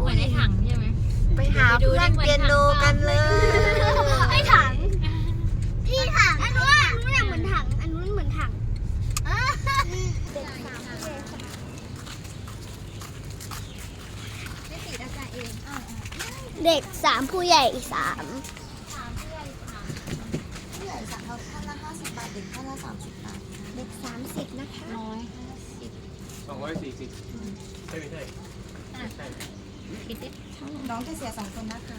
เหมือนในถังใช่ไหมไปหาเพื่อนเปียโนกันเลยไอ้ถังพี่ถังอันนู้นอันนู้นน่ะเหมือนถัง อันนู้นเหมือนถังเด็กสามเด็กไม่ติดอาจารย์เองเด็กสามผู้ใหญ่สามผู้ใหญ่สั่งเขาท่านละห้าสิบบาทเด็กท่านละสามสิบบาทเด็กสามสิบนะคะ ร้อยห้าสิบ สอง ร้อยสี่สิบใช่ไม่ใช่คิดดิน้องจะเสียสองคนนะคะ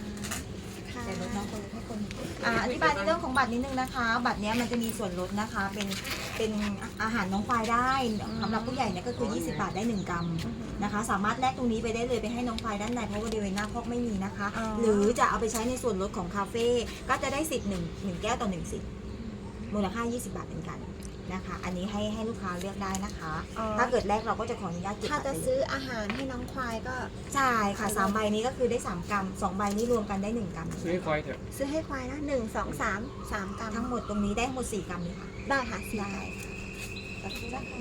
แต่ลดน้องคนละให้คนหนึ่งอ่าอธิบายในเรื่องของบัตรนิดนึงนะคะ บัตรเนี้ยมันจะมีส่วนลดนะคะ เป็นเป็นอาหารน้องควายได้สำหรับผู้ใหญ่เนี่ยก็คือ 20 บาทได้ 1กรัมนะคะ สามารถแลกตรงนี้ไปได้เลยไปให้น้องควายด้านในเพราะว่าบริเวณหน้าคอกไม่มีนะคะ หรือจะเอาไปใช้ในส่วนลดของคาเฟ่ก็จะได้สิทธิ์หนึ่งหนึ่งแก้วต่อหนึ่งสิทธิ์มูลค่า 20 บาทเหมือนกัน นะคะ อันนี้ให้ให้ลูกค้าเลือกได้นะคะถ้าเกิดแรกเราก็จะขออนุญาตเก็บถ้าบัตรจะไว้เลยซื้ออาหารให้น้องควายก็ใช่ค่ะสามใบนี้ก็คือได้3กรัมสองใบนี้รวมกันได้1กรัมซื้อให้ควายเถอะ ซื้อให้ควายนะหนึ่งสองสามสามกรัมทั้งหมดตรงนี้ได้ทั้งหมด4กรัมเลยค่ะ ได้ค่ะสี่ได้ขอบคุณนะคะ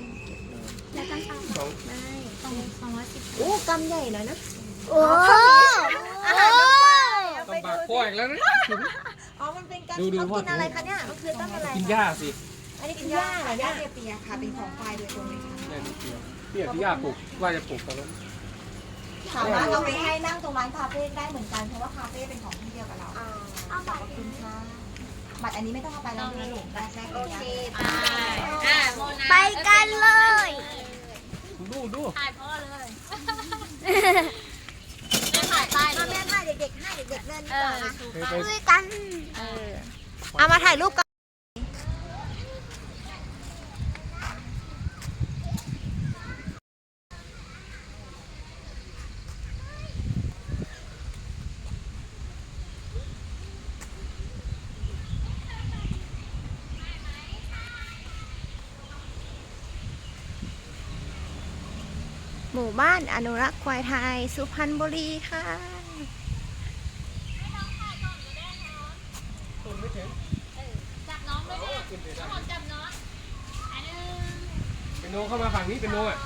แล้วก็สามสอง ได้สองสองร้อยสิบโอ้กรัมใหญ่หน่อยนะ โอ้อาหารน้องควายต้องบากควายอีกแล้วนะ อ๋อมันเป็นการดูดูเขาพ่อกินอะไรคะเนี่ยมันคือต้นอะไรกินหญ้าสิ อันนี้กินหญ้าเหรอหญ้าเนี่ยเปียกๆค่ะ เป็นของควายโดยตรงเลยค่ะเนี่ยนี่เปียเปียที่หญ้าปลูกว่าจะปลูกตอนนั้นสามารถเอาไปให้นั่งตรงร้านคาเฟ่ได้เหมือนกันเพราะว่าคาเฟ่เป็นของที่เดียวกับเราอ่าเอาบัตรขอบคุณค่ะบัตรอันนี้ไม่ต้องเอาไปแล้วนะลูกแรกแรกโอเคไปอะโมนาไปกันเลยดูดูถ่ายพ่อเลยแม่ถ่ายใต้มาเลแม่ยให้เด็กๆให้เด็กๆเล่นเอดีกอว่านะถูกไปปะไปด้วยกันเออเอามาถ่ายรูปกัน มู่บ้านอนุรักษ์ควายไทย สุพรรณบุรีค่ะจับน้องด้วยนะทั้งหมดจับน้องอันหนึงเป็นโนเข้ามาฝั่งนี้เป็นโนอะ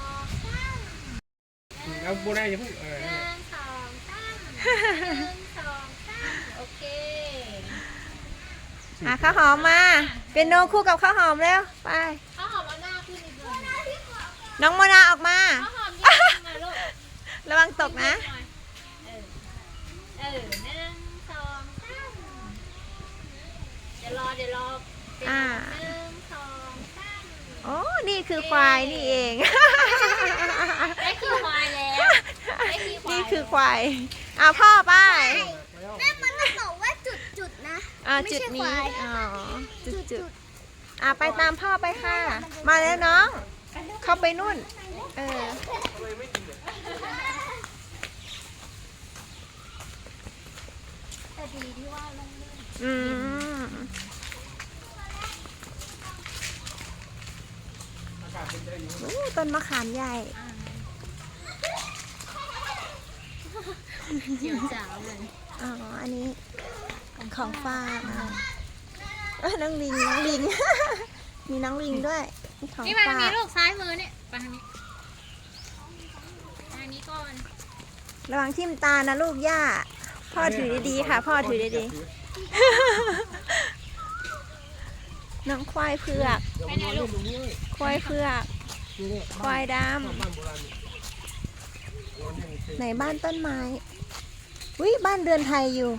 แล้วโบได้อย่าเพิ่งเออหนึ่งสองสามหนึ่งสองสามโอเคอะข้าวหอมมา เป็นโนคู่กับข้าวหอมเร็วไป ข้าวหอมเอาหน้าขึ้นอีกหน่อยน้องโมนาออกมา ระวังตกนะ เออ เออหนึ่งสองสามเดี๋ยวรอเดี๋ยวรอเป็นอ่า หนึ่งสองสามโอ้นี่คือควายนี่เอง ได้คือควายแล้วได้คือควายนี่คือควายเอาพ่อไปแม่มันต้องบอกว่าจุดจุดๆนะ อ่าไม่จุดใช่นี้ควาย อ๋อจุดจุดอ่าไปตามพ่อไปค่ะ มาแล้วน้อง เข้าไปนู่น เออ ดีที่ว่าลงเล่นอืมโอ้ต้นมะขามใหญ่เจียวจ๋าวเลยอ๋อ อันนี้ของฝากอะเอ้ยน้องลิง น้องลิง มีน้องลิงด้วยนี่ของนี่มาทางฝานี้กลูกซ้ายมือเนี่ยไปทางนี้ทางนี้ก่อน ระวังทิ่มตานะลูกย่า พ่อถือดีๆค่ะ พ่อถือดีๆน้องควายเผือกไปไหนลูกควายเผือกควายดบ้านโบราณำไหนบ้านต้นไม้วิบ้านเรือนไทยอยู่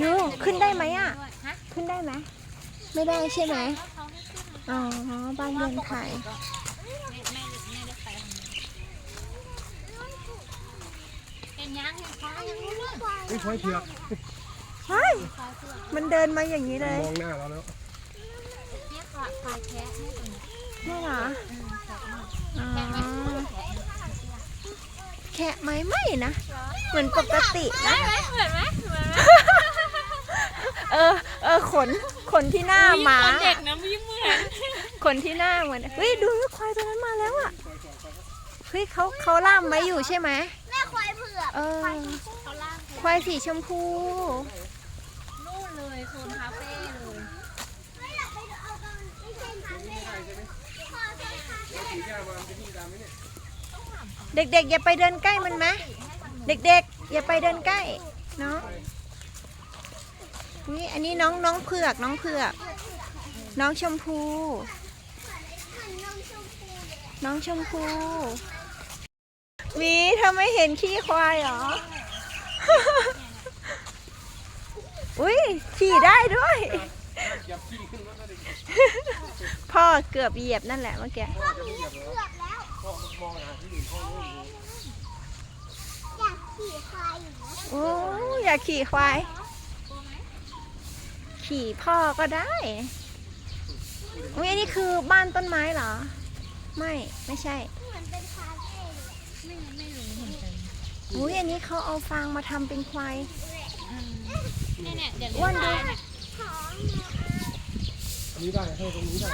ยูขึ้นได้ไหมอะฮะขึ้นได้ไหมไม่ได้ใช่ไหมเขาให้ขึ้นอ๋อบ้านเรือนไทยไม่ไม่ไม่ได้ไปทางนี้เห็นยังเห็นควายยังรู้เลย ไม่ควายเผือกเฮ้ยควายเผือกมันเดินมาอย่างนี้เลย มองหน้าเราแล้วเนี่ยควายควายแคะนี่ตรงนี้นี่เหรออืมแคะมากอ๋อแคะไหมแคะไหมแค่ไหมไม่นะ เหมือนปกตินะเหมือนไหมเหมือนไหมเออ เออขน ขนที่หน้าหมา ตอนเด็กนะไม่เหมือนขนที่หน้าเหมือนเฮ้ยดูควายตัวนั้นมาแล้วอะ เฮ้ยเขาเขาล่ามไว้อยู่ใช่ไหมแม่ควายเผือกเออเขาล่าง ควายสีชมพูนู่นเลยโซนคาเฟ่เลยเด็กๆ อย่าไปเดินใกล้มันไหมเด็กๆ อย่าไปเดินใกล้เนาะนี่อันนี้น้องน้องเผือกน้องเผือก น้องชมพู น้องชมพูหมีเธอไม่เห็นขี้ควายเหรอ อุ้ยขี่ได้ด้วยเหยียบขี้ขึ้นมาก็ได้พ่อเกือบเหยียบนั่นแหละเมื่อกี้พ่อมีเผือกแล้วพ่อมองหาที่อื่นพ่อไม่รู้อยากขี่ควายอยู่นะโอ้อยากขี่ควาย ขี่พ่อก็ได้อุ้ยอันนี้คือบ้านต้นไม้เหรอ ไม่ไม่ใช่เหมือนเป็นคาเฟ่เลยไม่ อุ้ยอันนี้เขาเอาฟางมาทำเป็นควายเนี่ยเนี่ยเดี๋ยวอ้วนดูเลี้ยงได้เนี่ยของเนี่ยอันนี้ได้ให้ตรงนี้ได้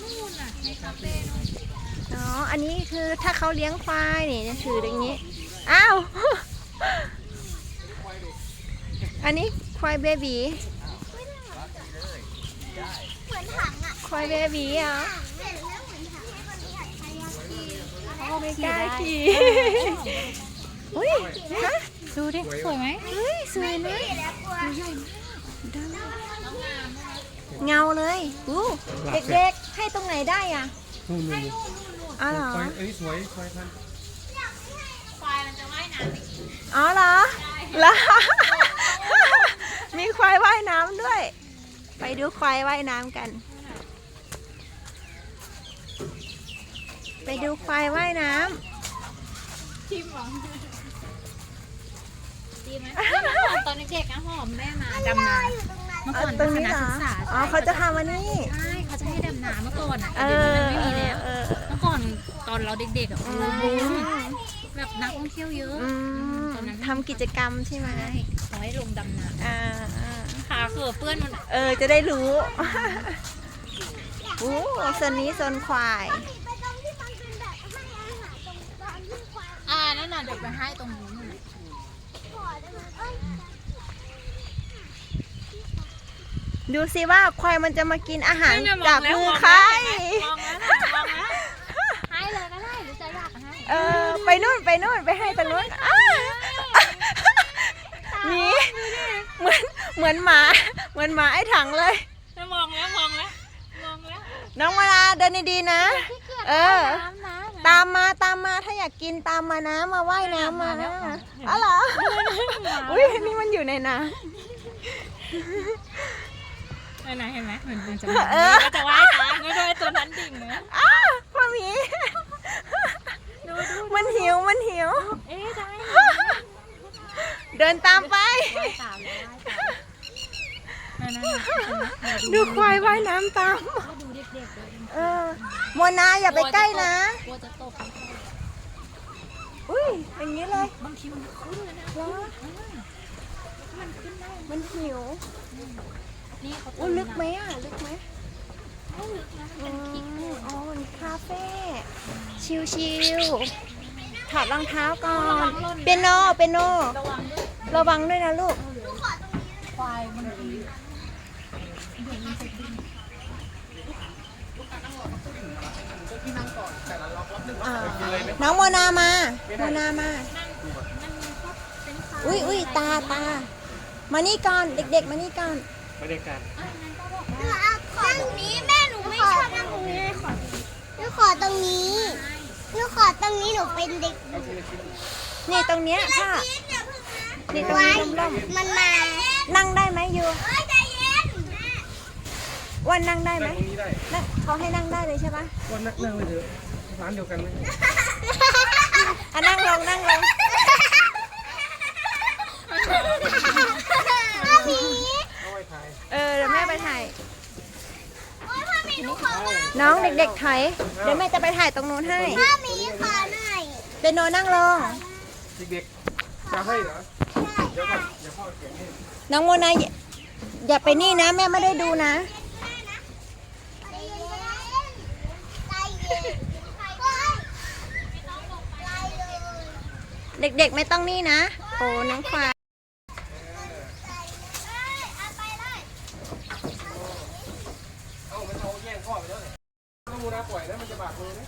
นู่นน่ะในคาเฟ่นู่นอ๋อ อันนี้คือถ้าเขาเลี้ยงควายนี่จะถืออย่างนี้ อ้าว อันนี้ควายเบบีเหมือนถังอะควายเบบีเหรอ ไม่กล้าขี่อุ้ยฮะดูดิ สวยไหมเฮ้ย สวยนะขี่แล้วกลัวเงาเลยอู้เด็กๆ ให้ตรงไหนได้อะนู่นนู่นอ๋อเหรอควายเอ้ยสวยควายพันธุ์ควายมันจะว่ายน้ำไปกินอ๋อเหรอเหรอมีควายว่ายน้ำด้วย ไปดูควายว่ายน้ำกัน ไปดูควายว่ายน้ำทิมหรอดีไหมตอนเด็กๆนะหอมแม่มาดำน้อยู่ตรงนั้นำเมื่อเอก่ออนตรงนี้คเหรณะอศึกษาอ๋อเขาจะทำอันนี้ใช่เขาจะให้ดำน้ำเมื่อก่อนอะเอเดี๋ยวอนี้มันไม่มีแล้วเออเมื่อก่อนตอนเราเด็กๆอะเอโอ้อโหแบบนักท่องเที่ยวเยอะอืมทำกิจกรรมใช่ไหมใช่ขอให้ลงดำน้อ่าอ่าำขาเขือเปื้อนมันเออจะได้รู้โอ้โซนนี้โซนควาย เดี๋ยวไปให้ตรงนู้นน่ะขอได้ไหมเอ้ยดูสิว่าควายมันจะมากินอาหารจากมือใคร มองแล้วน่ะมองแล้วให้เลยก็ได้หรือจะอยากให้เออ ไปนู่นไปนู่นไปให้ตรงนู้นอ้าหมีเหมือนเหมือนหมา เหมือนหมาไอ้ถังเลยจะมองแล้วมองแล้วมองแล้วน้องมาลาเดินดีๆนะเออน้ำนะ ตามมาตามมาถ้าอยากกินตามมานะมาว่ายน้ำมานะอ๋อเหรออุ้ยนี่มันอยู่ในน้เห็นไหมเห็นไหมเหมือนมันจะำเออก็จะว่ายตามก็จะตัวนั้นดิ่งนะอ้าวพ่อหมีดูดูมันหิวมันหิว เอ๊ะได้เดินตามไปว่ายตามแล้วว่ายตามนั่นนั่นดูควายว่ายน้ำตาม ดูเด็กๆเลย เอ อโมนาอย่าไปใกล้นะ กลัวจะตกอุ้ยอย่างนี้เลย บางทีมันขึ้นเลยนะเหรอมันขึ้นได้มันหิวนี่เขาอุ้ยลึกไหมอะ ลึกไหมไม่ลึกนะอืเป็นพริกมอ๋อมันคาเฟ่ชิวๆถอดรองเท้าก่อน เปียโนเปียโน ระวังด้วยระวังด้วยนะลูก ควายมันดี อ่าน้องโมนามา โมนามา อุ้ยอุ้ยตาตา มานี่ก่อนเด็ก ๆ มานี่ก่อนบรรยากาศหนูเอาขอตรงนี้แม่หนูไม่ชอบนั่งตรงนี้เลยขอหนูขอตรงนี้หนูขอตรงนี้หนูเป็นเด็กเอาทีละชิ้นนี่ตรงเนี้ยค่ะ นี่ตรงไว้นี้ร่มมันมาๆนั่งได้ไหมยูเฮ้ยใจเย็นอ้วันนั่งได้ไหมนั่งตรงนี้ได้นั่งเขาให้นั่งได้เลยใช่ปะก็นั่งนั่งเลยเถอะ ร้านเดียวกันไหมอะนั่งลงนั่งลงพ่อหมีเอาไว้ถ่ายเออเดี๋ยวแม่ไปถ่าย โอ้ยพ่อหมีหนูขอบ้างน้องเด็กๆถอยเดี๋ยวแม่จะไปถ่ายตรงนู้นให้พ่อหมีขอหน่อยเป็นโนนั่งลง เด็กๆจะให้เหรอเดี๋ยวก่อนเดี๋ยวพ่อเขียนให้น้องโมนาอย่าอย่าไปนี่นะ แม่ไม่ได้ดูนะ ใจเย็นใจเย็นเฮ้ยไม่ต้องลงไป เด็กๆไม่ต้องนี่นะ โอ้น้องควาย เอ้ยเอาไปเลย เอามันเอาแย่งพ่อไปแล้วเนี่ยต้องมูนาปล่อยแล้วมันจะบาดมือไหม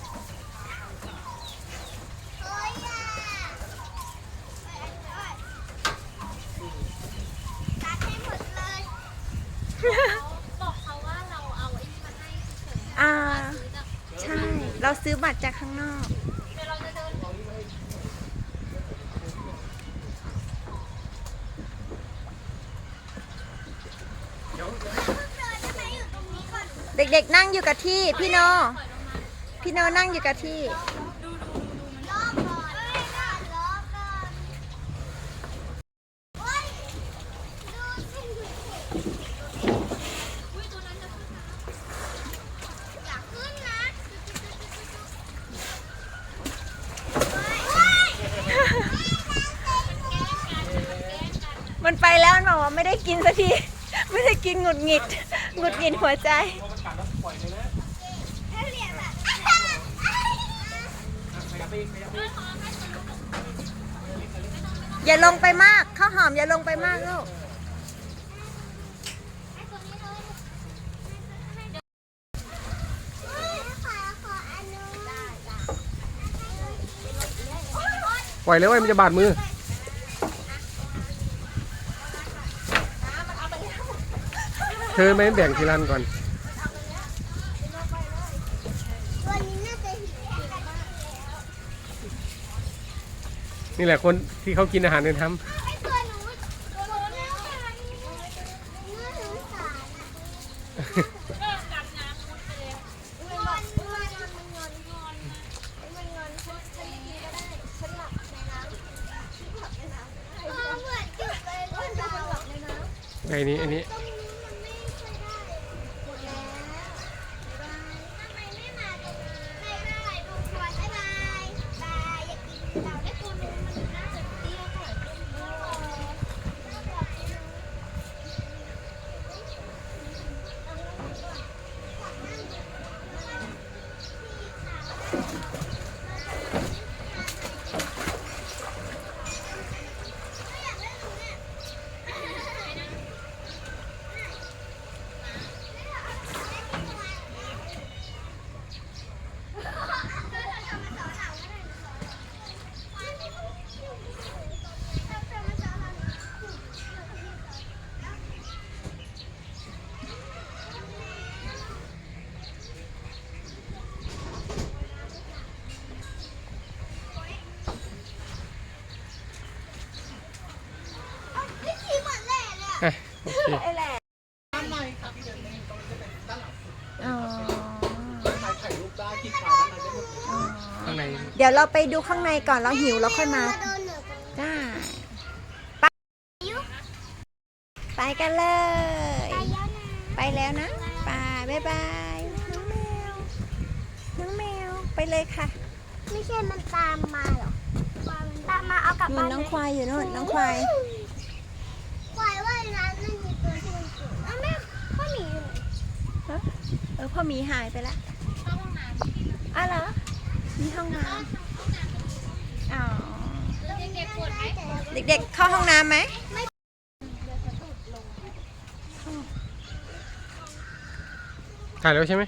เราซื้อบัตรจากข้างนอก เด็กๆนั่งอยู่กับที่ พี่โน พี่โนนั่งอยู่กับที่ มันไปแล้วมันบอกว่าไม่ได้กินสักที ไม่ได้กินหงุดหงิดหงุดหงิดหัวใจ ให้เหรียญแบบ อย่าลงไปมากข้าวหอมอย่าลงไปมากลูกปล่อยเลยว่ามันจะบาดมือ เธอไม่แบ่งทีละอันก่อน ตัวนี้น่าจะหิวมาก นี่แหละคนที่เขากินอาหารเดินทไอ้ตัวหนูตัวหนูเนี่ยน่าสงสารอะ เริ่มกัดน้ำมุดไปเลย มันงอนมันงอนมันงอนมันงอนฉันฉันไม่กินก็ได้ฉันหลับในน้ำฉันหลับในน้ำเออเหมือนจุดเลยคนเราหลับในน้ำำไอ้นี้อันนี้ ตรงนี้มันไม่ค่อยได้หมดแล้วบ๊ายบายทำไมไม่มาตรงนี้บ๊ายบายทุกคนบ๊ายบายบายอย่ากินเราได้ตัวนู้นมันน่าจะเตี้ยกว่าตัวนี้น่าบอกตัวนู้น ไม่ขี่เหมือนแหล่เลยอะ อะโอเค อ๋อ ข้างใน เดี๋ยวเราไปดูข้างในก่อนเราหิวเราค่อยมาโดนเหนือกันได้ไปไปกันเลยไปแล้วนะไปแล้วนะไปบ๊ายบายน้องแมวน้องแมวไปเลยค่ะ ไม่ใช่มันตามมาหรอตามมาเอากลับนู่บ้านนน้องควายอยู่นู่นน้องควายควายว่ายน้ำไม่มีตัวที่มันสูงอ้าวแม่พ่อหมีอยู่ไหนเออพ่อหมีหายไปแล้วเข้าห้องน้ำอ้าวเหรอมีห้องน้ำอ๋อ เด็กๆปวดไหมเด็กๆ เข้าห้องน้ำไหมถ่ายแล้วใช่ไหม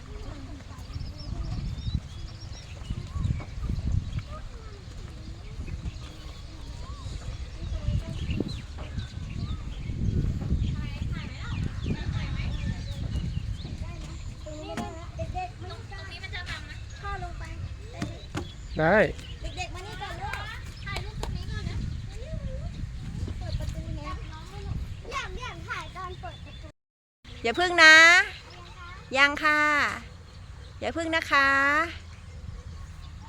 ตร อย่าพึ่งนะ ยังค่ะ อย่าพึ่งนะคะ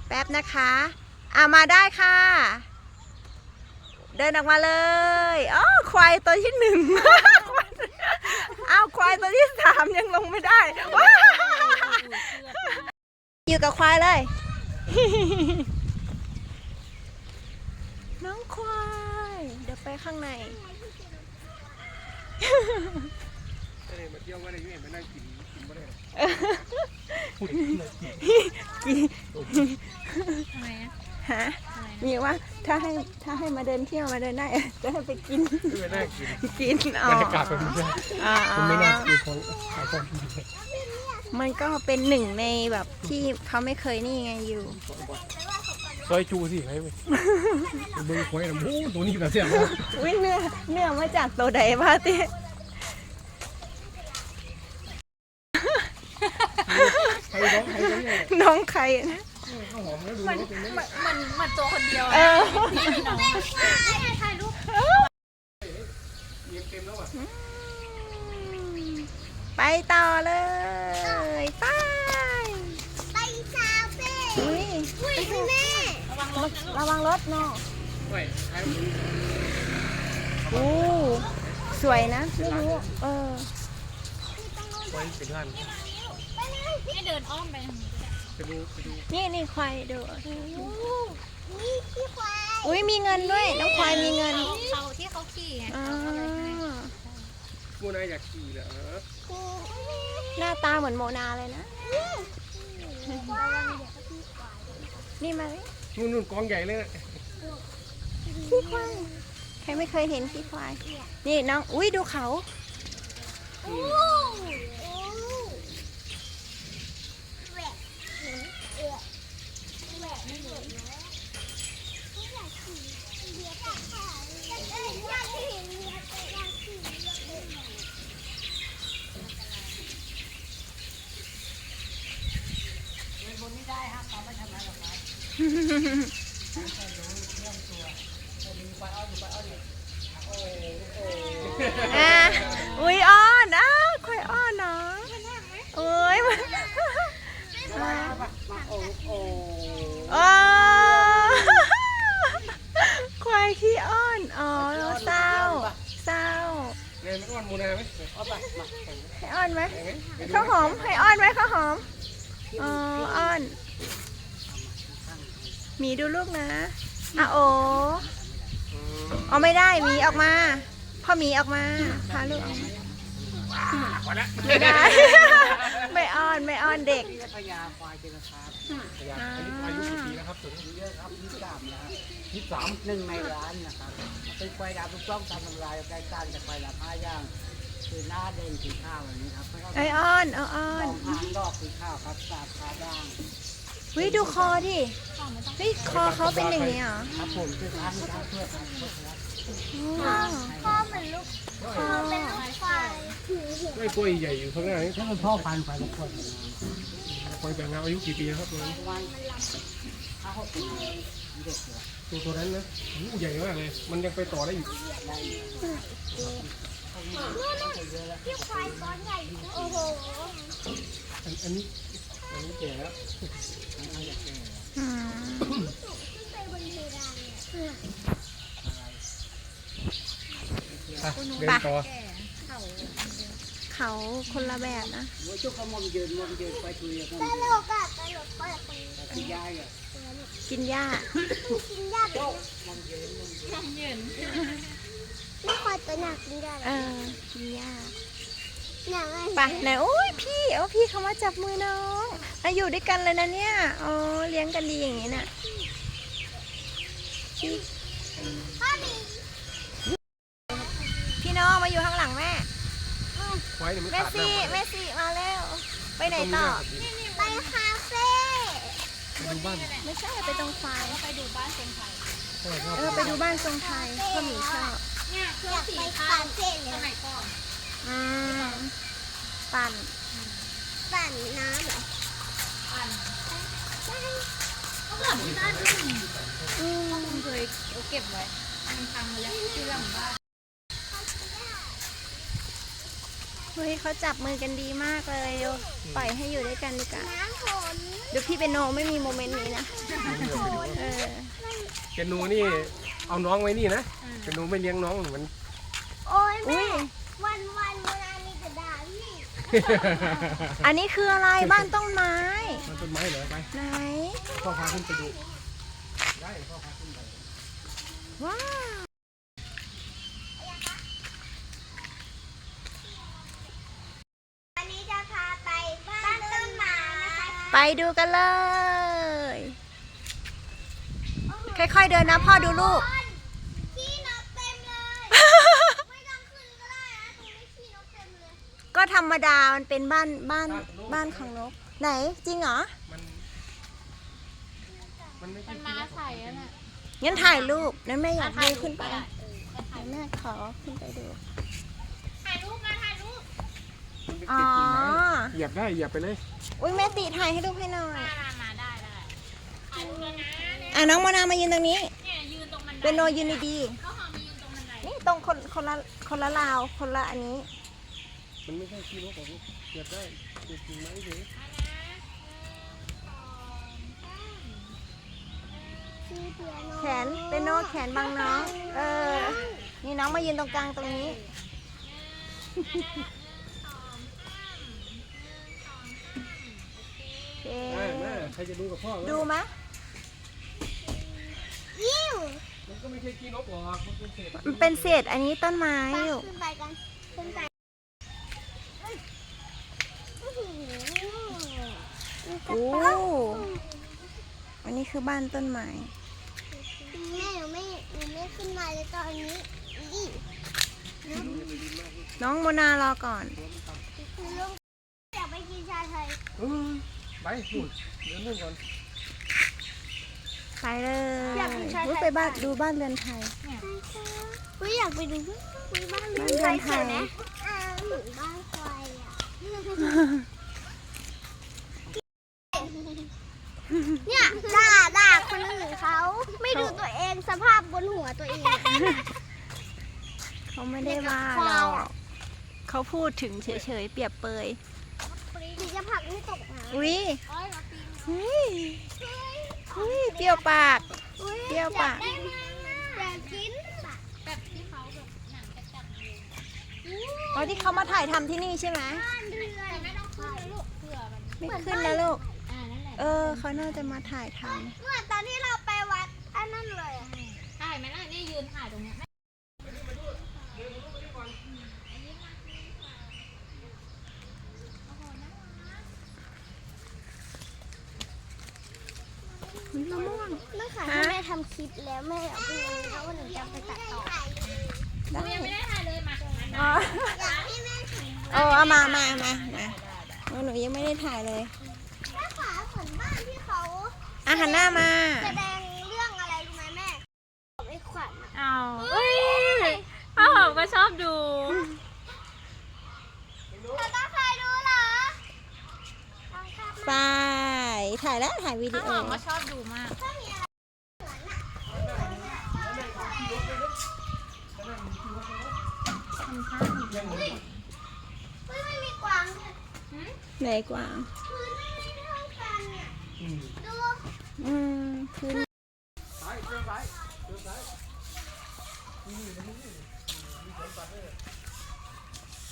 แป๊บนะคะอ่ามาได้ค่ะ เดินออกมาเลยอ๋อควายตัวที่หนึ่งอ้าวควายตัวที่สามยังลงไม่ได้ว้าอยู่กับควายเลย น้องควาย เดี๋ยวไปข้างใน เที่ยวว่าได้ยุ่งมานั่งกินกินไม่ได้ทำไมอะฮะมีว่าถ้าให้ถ้าให้มาเดินเที่ยวมาเดินได้จะให้ไปกินไม่ได้กินกินอ๋อบรรยากาศแบบนี้ไม่น่ากินของของมันก็เป็นหนึ่งในแบบที่เขาไม่เคยนี่ไงอยู่ซอยจูสิให้ไปเบิ้งหวายนะโอ้ตัวนี้แบบเสียบวิเนื้อเนื้อมาจากตัวใดบ้าเต้ ใครบ น้องใครเนี่ยน้องใครนะข้าวหอมแล้วดูมันว่าเป็นไหมมันมันมันตัวคนเดียวเออพี่มีน้องถ่ายรูปเรียงเต็มแล้วอะไปต่อเลยไปไปคาเฟ่อุ้ยอุ้ยคุณแม่ระวังรถนะลูกระวังรถเนาะไม่ใช้มือโอ้สวยนะไม่รู้เออไว้เป็นท่านไปเลยให้เดินอ้อมไปทางนี้ก็ ได้ไปดูไปดูนี่นี่ควายดูนี่ขี้ควายอุ้ยมีเงินด้วย น้องควายมีเงินเขาเขาที่เขาขี่ไงอ่าเขาก็เลยให้มูนายอยากขี่เหรอหน้าตาเหมือนโมนาเลยนะ นี่มาเลยนู่นนู่นกองใหญ่เลยนะขี้ควายใครไม่เคยเห็นขี้ควาย นี่น้อง อุ้ยดูเขา โอ้โอ้แหวกเออแหวกไม่เหมือนนะไม่อยากขี่เบียร์ค่ะอยากขี่อยากขี่เบียร์อยากขี่อยากขี่ อะอุ้ยอ้อนอ้าวควายอ้อนเนาะโอ้ยมันอ๋อควายขี้อ้อน อ๋อเศร้าเศร้าเนี่ยไม่อ้อนมูนาไหมให้อ้อนไหมข้าวหอมให้อ้อนไหมข้าวหอมอ๋ออ้อน หมีดูลูกนะอะโออืมเอาไม่ได้หมีออกมาพ่อหมีออกมาพาลูกออกมาพอแล้วไม่ได้ ไม่อ้อนไม่อ้อนเด็กพยาควายเจนครับพยาอันนี้อายุกี่ปีแล้วครับตัวนี้เยอะครับยี่สิบสามนะครับยี่สิบสามหนึ่งในร้านนะครับเป็นควายดำลูกต้องทำทำลายใกล้กันจากควายดำห้าย่างคือหน้าเด่นสีข้าวแบบนี้ครับไม่ต้องไอออนเอาอ้อสอนงหางดอกสีข้าวครับสาบขาด่าง วิดูคอดิเฮ้ยคอเขาเป็นอย่างนี้เหรอครับผมคือทั้งทั้งเพื่อครับอ๋อพ่อเหมือนลูกพ่อเป็นลูกควายถือหัวไอ้กล้วยใหญ่อยู่ข้างหน้านี่ถ้าเป็นพ่อพันธุ์ควายทุกคนกล้วยแบ่งงานอายุกี่ปีแล้วครับตัวนี้ตัวตัวนั้นนะโอ้ใหญ่มากเลย มันยังไปต่อได้อีกที่ควายก้อนใหญ่ โอ้โห อันนี้ อันนี้แก่แล้วอืมขึ้นไปบนเพดานเนี่ยอะเดินต่อเขาคนละแบบนะ หัวชุกเขามอมยืนมอมยืนไปคุยกับมอตมลกอะตลกก็คนยืนยายอะกินหญ้ากินยาแบบมอมยืนมอมยืนมองเย็นไม่ควายตัวหนักกินยาเออกินหญ้าหนักอะไรไปไหนโอ้ยพี่เอาพี่เขามาจับมือน้อง อะอยู่ด้วยกันเลยนะเนี่ย อ๋อ เลี้ยงกันดีอย่างนี้น่ะพี่พ่อมีพี่น้องมาอยู่ข้างหลังแม่ควายเนี่ยไม่แม่ขาดซี่น้ำแม่ซี่มาแล้ว ไปไหนต่อ ไปคาเฟ่ไปดูบ้านไม่ใช่ไปตรงไฟแล้วไปดูบ้านคนไทยใช่ครับเออไปดูบ้านทรงไทยพ่อหมีชอบเนี่ยเครื่อองยากสีไปข้าคาวเฟ่เลสยมัยก่อนอืมปั่น ปั่นน้ำเหรออันเขาเหมือน ที่บ้านอืมคุณเคยเอาเก็บไว้มันพังมาแล้วที่หลังบ้านเฮ้ยเขาจับมือกันดีมากเลยเดี๋ยวปล่อยให้อยู่ด้วยกันดีกว่าน้ำฝนเดี๋ยวพี่เป็นโนไม่มีโมเมนต์นี้นะเออเจนูนี่เอาน้องไว้นี่นะเจนูไม่เลี้ยงน้องมันโอ้ยอุ้แม่ยวันวันเวลามีแต่ด่าพี่ อันนี้คืออะไรบ้านต้นไม้ มันต้นไม้เหรอไปไหน พ่อพาขึ้นไปดูได้พ่อพาขึ้นไปว้าววันนี้จะพาไปบ้านต้นไม้นะคะไปดูกันเลย ค่อยๆเดินนะพ่อดูลูก ขี้นกเต็มเลย ไม่ต้องขึ้นก็ได้นะตรงนี้ขี้นกเต็มเลย ก็ธ รรมดา มันเป็นบ้านบ้านบ้านของนก ไหนจริงเหรอ มันมันไม่ใช่มันมาใส่อะน่ะงั้นถ่ายรูปนั้นแม่อยากถ่าดูยรูขึ้ปนไปก็ได้เดี๋ยวแม่ขอขึ้นไปดู ถ่ายรูปมาถ่ายรูปมันเป็นอ๋อติดกิ่งไม้เหยียบได้เหยียบไปเลย อุ้ยแม่ติถ่ายให้ลูกให้หน่อย มามามาได้ได้ถ่ายรูปแล้วนะเนี่ยอะน้องโมนามายืนตรงนี้ เนี่ยยืนตรงบันไดเป็นโนยืนดีเขาหอมมายืนตรงบันได ๆนี่ตรงคนคนละคนละราวคนละอันนี้ มันไม่ใช่ขี้นกหรอกลูกเก็บได้เก็บกิ่งไม้เฉยชื่อเปียโนแขนเป็นโนแขนบังน้อง เออ นี่น้องมายืนตรงกลางตรงนี้โอเคแม่แม่ใครจะดูกับพ่อดูไหมยิ้วมันก็ไม่ใช่ขี้นกหรอกมันเป็นเศษมันเป็นเศษอันนี้ต้นไม้ไปอยู่ ขึ้นไปกัน ขึ้นไปอื้อหือมีกระ โอ้เป๋าอันนี้คือบ้านต้นไม้ แม่หนูไม่หนูไม่ขึ้นมาเลยตอนนี้นี่น้องโมนารอก่อน หนูลงอยากไปกินชาไทยเออไปนู่นเดี๋ยวนู่นก่อน ไปเลยอุ๊ยไปบ้านดูบ้านเรือนไทยอุ้ยอยากไปดูอุ้ยบ้านบ้านเรือนไทยนะอ้าวหนูบ้านควายอะเนี่ยด่าด่าคนอื่นเขาไม่ ดูตัวเองสภาพบนหัวตัวเองเขาไม่ได้ว่าเราเขาพูดถึงเฉยๆเปรียบเปยหนูจะผลักไม่ตกน้ำอุ้ยโอ้ยมาปีนอุ้ยอุ้ยเปรี้ยวปากอุ้ยเปรี้ยวปากอยากได้อยากกินแบบที่เขาแบบหนังกระจับเลยอ๋อที่เขามาถ่ายทำที่นี่ใช่ไหมบ้านเรือนแต่ไม่ต้องขึ้นเลยลูกเผื่อมันไม่ขึ้นแล้วลูก อ่านั่นแหละ เออเขาน่าจะมาถ่ายทเหมื่อนตอนที่เราไปวัด อันนั้นเลยอะถ่ายไหมล่ะนี่ยืนถ่ายตรงเนี้ยมะม่วง เมื่อค่ะฮะแม่ทำคลิปแล้วแม่เอาไปลงเพราะว่าหนูจะไปตัดต่อได้ยังไม่ได้ถ่ายเลยมาอ๋ออยากให้แม่ถ่ายเออเอามามามามาโอ้หนูยังไม่ได้ถ่ายเลย แม่ขาเหมือนบ้านที่เขาอะหันหน้ามา แสดงอะไรรู้ไหมแม่ไอ้ขวัญอะ เอาเฮ้ยป้าหอมก็ชอบดู เราต้องเคยดูเหรอต้องครับ ไป ถ่ายแล้วถ่ายวิดีป้าโอหอมก็ชอบดูมากก็มีอะไรเหมือนอะเฮ้ยไม่มีกวางด้วยไหนกวางพื้นไม่ไม่เท่ากันเนี่ยอืมดูอืมพื้น ซ้ายเชื่อซ้ายเชื่อซ้าย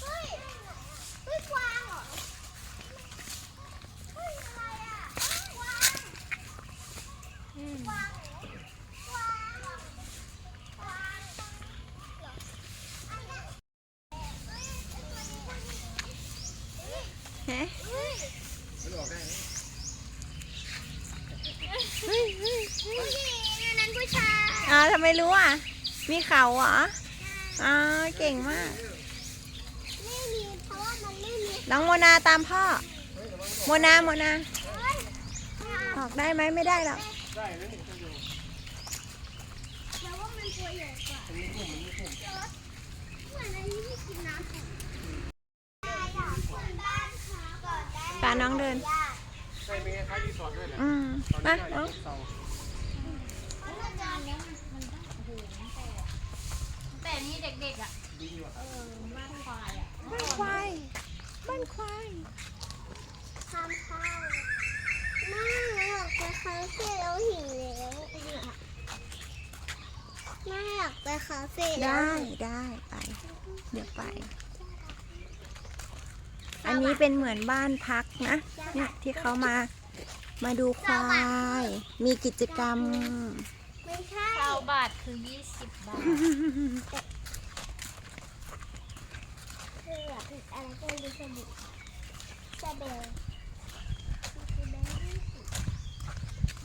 เฮ้ยเฮ้ยกวางเหรอเฮ้ยอะไรอะกวางกวางเหรอกวางเหรอกวางเหรออันเนี้ยเฮ้ยมันมันเฮ้ย ฮะ เฮ้ย มันออกได้ไหม เฮ้ยเฮ้ย ผู้หญิงอันนั้นผู้ชาย อ่าทำไมรู้อะ มีเขาเหรออ่าเก่งมาก ไม่มีเพราะว่ามันไม่มีน้องโมนาตามพ่อ โมนาโมนา เฮ้ยออกได้ไหมไม่ได้หรอก ได้นะนี่ต้องดูแต่ว่ามันตัวใหญ่กว่าเหมือนอันนี้ที่กินน้ำแข็งอยากเหมือนบ้านเขาก่อนได้ปาน้องเดินยากใช่เป็นคล้ายๆรีสอร์ทด้วยแหละอืมตอนมานี้ได้น้องเสาเพราะว่าจะ อันเนี้ยมันมันต้องโอ้โหตั้งแต่ตั้ง แต่นี่เด็กๆอะดีว่ะเออบ้านควายอะบ้านควาย บ้านควายทำข้าวแม่อยากไปคาเฟ่แล้วหิวแล้วแม่อยากไปคาเฟ่แล้ว ได้ได้ไป เดี๋ยวไป อันนี้เป็นเหมือนบ้านพักนะเนี่ยที่เขามามาดูควาย มีกิจกรรม ไม่ใช่เก้า บาทคือยี่สิบบาทคืออยากเป็นอะไรก็ดูสบู่สบู่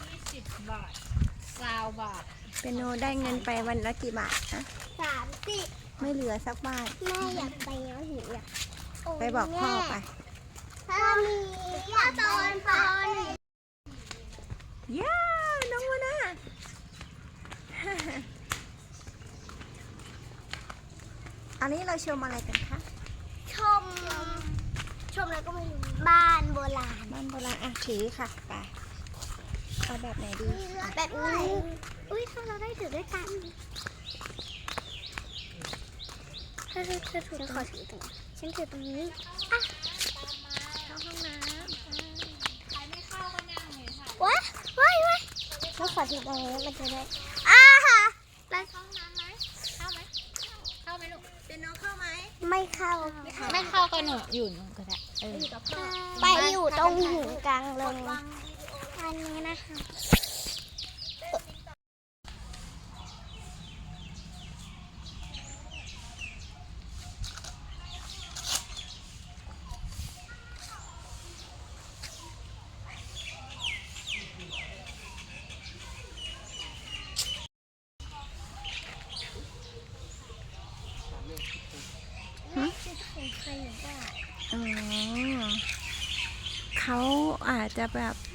ยี่สิบบาทสาวบาทเป็นโนได้เงินไปวันละกี่บาทนะสามสิบไม่เหลือสักบาท แม่อยากไปแล้วหิวอยากโไปบอกพ่อไป ถ้ามีอยากตอนตอน ย่า น้องวนา อันนี้เราชมอะไรกันคะ ชม ชมแล้วก็ไม่รู้ บ้านโบราณ บ้านโบราณอะถือค่ะไปเอาแบบไหนดี แบบนี้อุ้ยถ้าเราได้ถือด้วยกันเธอเธอเธอถือขอถือตรงฉันถือตรงนี้อะเข้าห้องน้ใครไม่เข้าก็นั่งเลยค่ะว้ายว้ายว้ายฉันขอถือตรงนี้มันจะได้ เข้าไม่เข้าก็หนูอยู่นู่นก็ได้เออ ไปอยู่ตรงหินกลางเลยอันนี้นะคะ อ๋